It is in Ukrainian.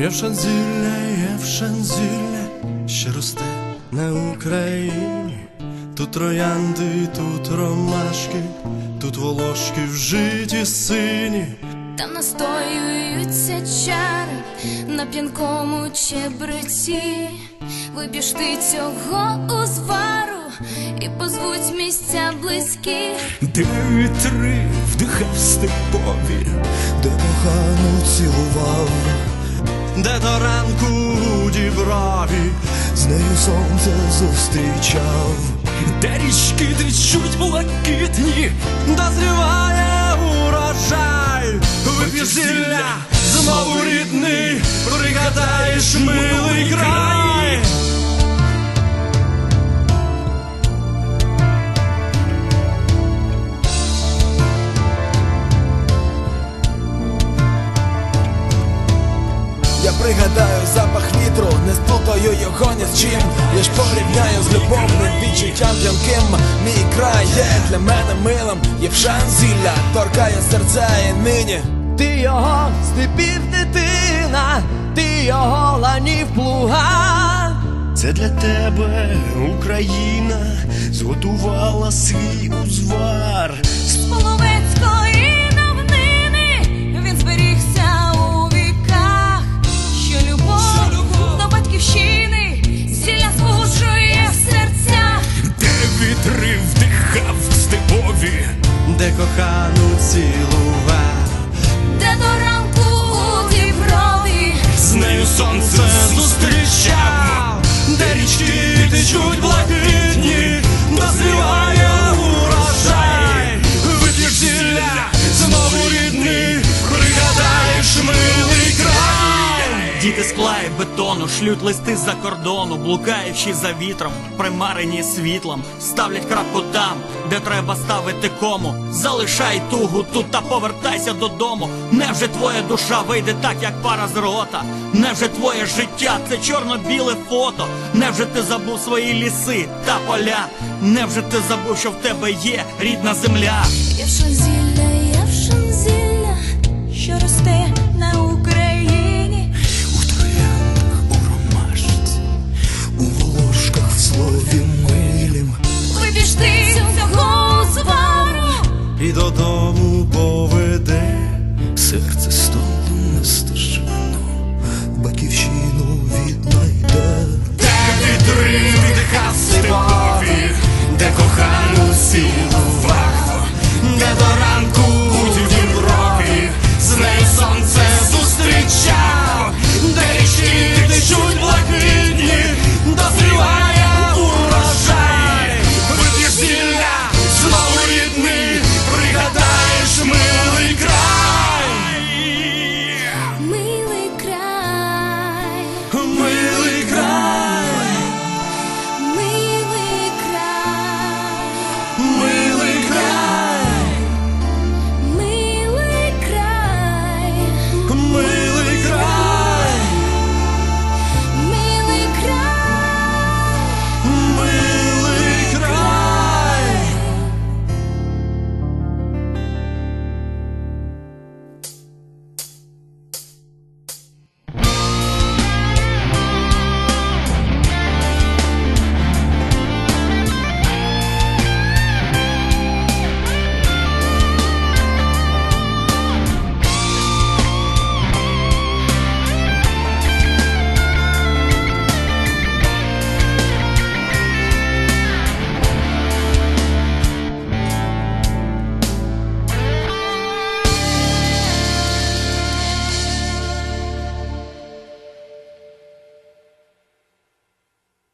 Євшанзілля, Євшанзілля, що росте на Україні. Тут троянди, тут ромашки, тут волошки вжиті сині. Там настоюються чари на п'янкому чебреці. Вибіж ти цього узвару і позвуть місця близькі. Де вітри вдихав степові, де кохану цілував, Де до ранку дібраві, з нею сонце зустрічав, де річки течуть блакитні, дозріває урожай, вип'єш зілля, знову рідний, пригадаєш милий край. Я запах вітру, не сплутаю його ні з чим. Я ж порівняю з любовним відчуттям п'янким. Мій край є для мене милим, є в зілля, торкає серця і нині. Ти його степів дитина, ти його ланів плуга. Це для тебе Україна зготувала свій узвар. Кохану цілував, Де до ранку у діброві з нею сонце зустрічав, де річки течуть Діти скла і бетону шлють листи з-за кордону, блукаючи за вітром, примарені світлом, ставлять крапку там, де треба ставити кому. Залишай тугу тут та повертайся додому. Невже твоя душа вийде так, як пара з рота? Невже твоє життя це чорно-біле фото? Невже ти забув свої ліси та поля? Невже ти забув, що в тебе є рідна земля? Євшанзілля, Євшанзілля, що росте і додому поведе серце столу не стежить.